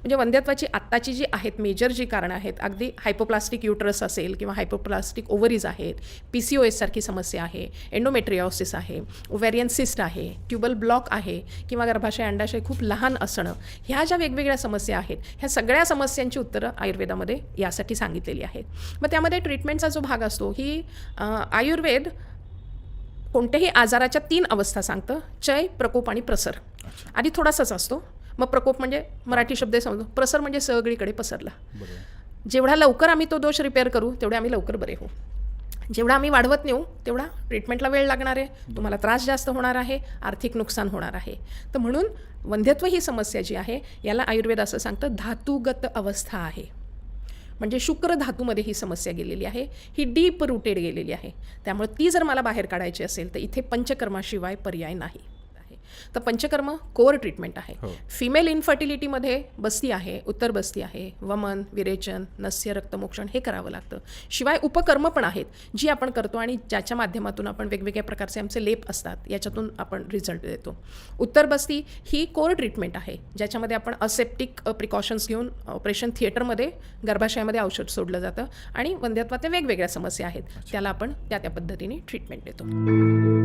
म्हणजे वंध्यत्वाची आत्ताची जी आहेत मेजर जी कारणं आहेत अगदी हायपोप्लास्टिक युटरस असेल किंवा हायपोप्लास्टिक ओव्हरीज आहेत पी सी ओ एससारखी समस्या आहे एंडोमेट्रिओसिस आहे ओव्हॅरियन सिस्ट आहे ट्युबल ब्लॉक आहे किंवा गर्भाशय अंडाशय खूप लहान असणं ह्या ज्या वेगवेगळ्या समस्या आहेत ह्या सगळ्या समस्यांची उत्तरं आयुर्वेदामध्ये यासाठी सांगितलेली आहेत. मग त्यामध्ये ट्रीटमेंटचा जो भाग असतो ही आयुर्वेद कोणत्याही आजाराच्या तीन अवस्था सांगतं चय प्रकोप आणि प्रसर. आधी थोडासाच असतो मग प्रकोप म्हणजे मराठी शब्द समजतो. प्रसर म्हणजे सगळीकडे पसरला. जेवढा लवकर आम्ही तो दोष रिपेअर करू तेवढे आम्ही लवकर बरे होऊ. जेवढा आम्ही वाढवत नेऊ तेवढा ट्रीटमेंटला वेळ लागणार आहे. तुम्हाला त्रास जास्त होणार आहे आर्थिक नुकसान होणार आहे. तर म्हणून वंध्यत्व ही समस्या जी आहे याला आयुर्वेद असं सांगतं धातुगत अवस्था आहे. म्हणजे शुक्र धातूमध्ये ही समस्या गेलेली आहे. ही डीप रुटेड गेलेली आहे. त्यामुळे ती जर मला बाहेर काढायची असेल तर इथे पंचकर्माशिवाय पर्याय नाही. तर पंचकर्म कोर ट्रीटमेंट आहे. हो. फिमेल इन्फर्टिलिटीमध्ये बस्ती आहे उत्तर बस्ती आहे वमन विरेचन नस्य रक्तमोक्षण हे करावं लागतं. शिवाय उपकर्म पण आहेत जी आपण करतो आणि ज्याच्या माध्यमातून आपण वेगवेगळ्या प्रकारचे आमचे लेप असतात याच्यातून आपण रिझल्ट देतो. उत्तर बस्ती ही कोर ट्रीटमेंट आहे ज्याच्यामध्ये आपण असेप्टिक प्रिकॉशन्स घेऊन ऑपरेशन थिएटरमध्ये गर्भाशयामध्ये औषध सोडलं जातं आणि वंध्यत्वाच्या वेगवेगळ्या समस्या आहेत त्याला आपण त्या त्या पद्धतीने ट्रीटमेंट देतो.